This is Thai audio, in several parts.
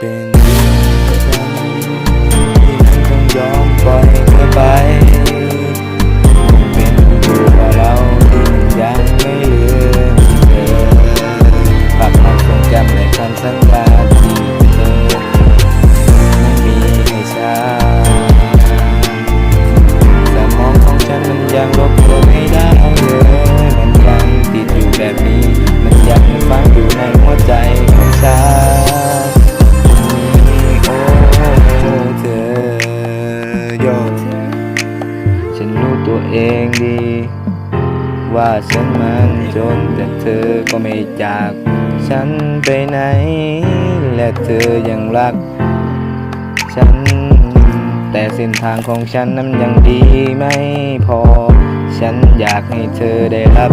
เป็นเรื่องที่มันต้องยอมปล่อยเธอไป ฉันมันจนแต่เธอก็ไม่จาก ฉันไปไหน และเธอยังรัก ฉัน แต่เส้นทางของฉันนั้นยังดีไม่พอ ฉันอยากให้เธอได้รับ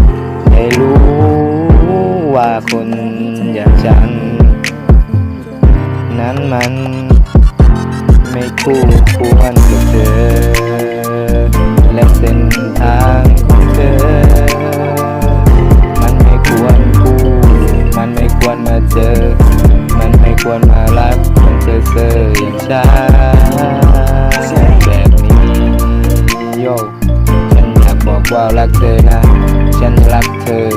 ได้รู้ว่าคนอย่างฉัน นั้นมันไม่คู่ควรกับเธอ เจอเซ่ออย่างฉันแบบนี้โยกฉันอยากบอกว่ารักเธอนะ ฉันรักเธอ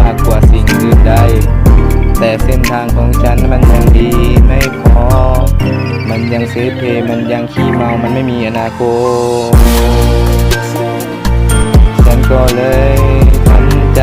มากกว่าสิ่งอื่นใด แต่เส้นทางของฉันมันยังดีไม่พอ มันยังเซเพมันยังขี้เมา มันไม่มีอนาคต ฉันก็เลยทำใจ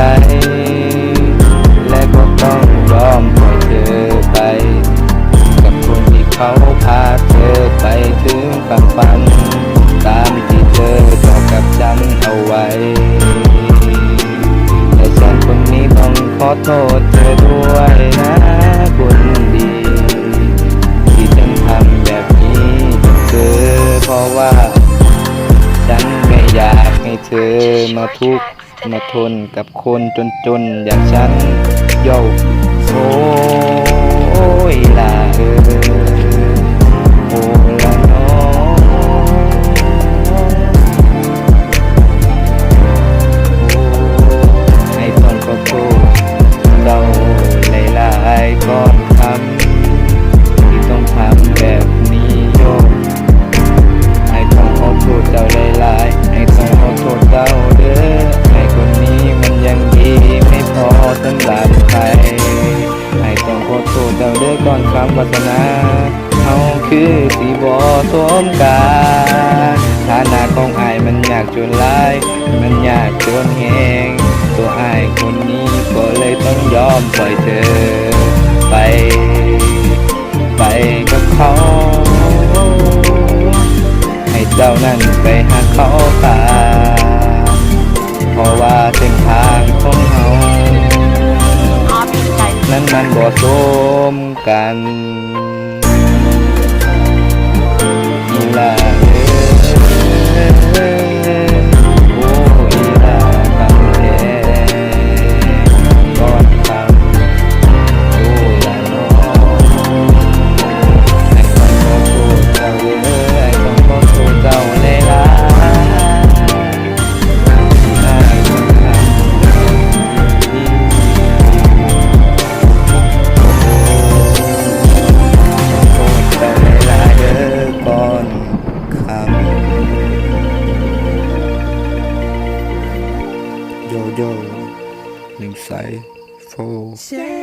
ษเธอด้วยนะคนดี ที่ฉันทำแบบนี้คือเพราะว่า ฉันไม่อยากให้เธอมาทุกข์มาทนกับคนจนๆ อย่างฉันโยโอ้ยลาเออ ไอ้ต้องขอโทษเจ้าเด้อก่อนคำวาสนาเขาคือสีบอสมการฐานะของไอ้ายมันยากจนหลาย มันยากจนแหงตัวไอ้ายคนนี้ก็เลยต้องยอมปล่อยเธอ ไป ไปกับเขา ให้เจ้านั้นไปหาเขา มันบ่สมกันำโย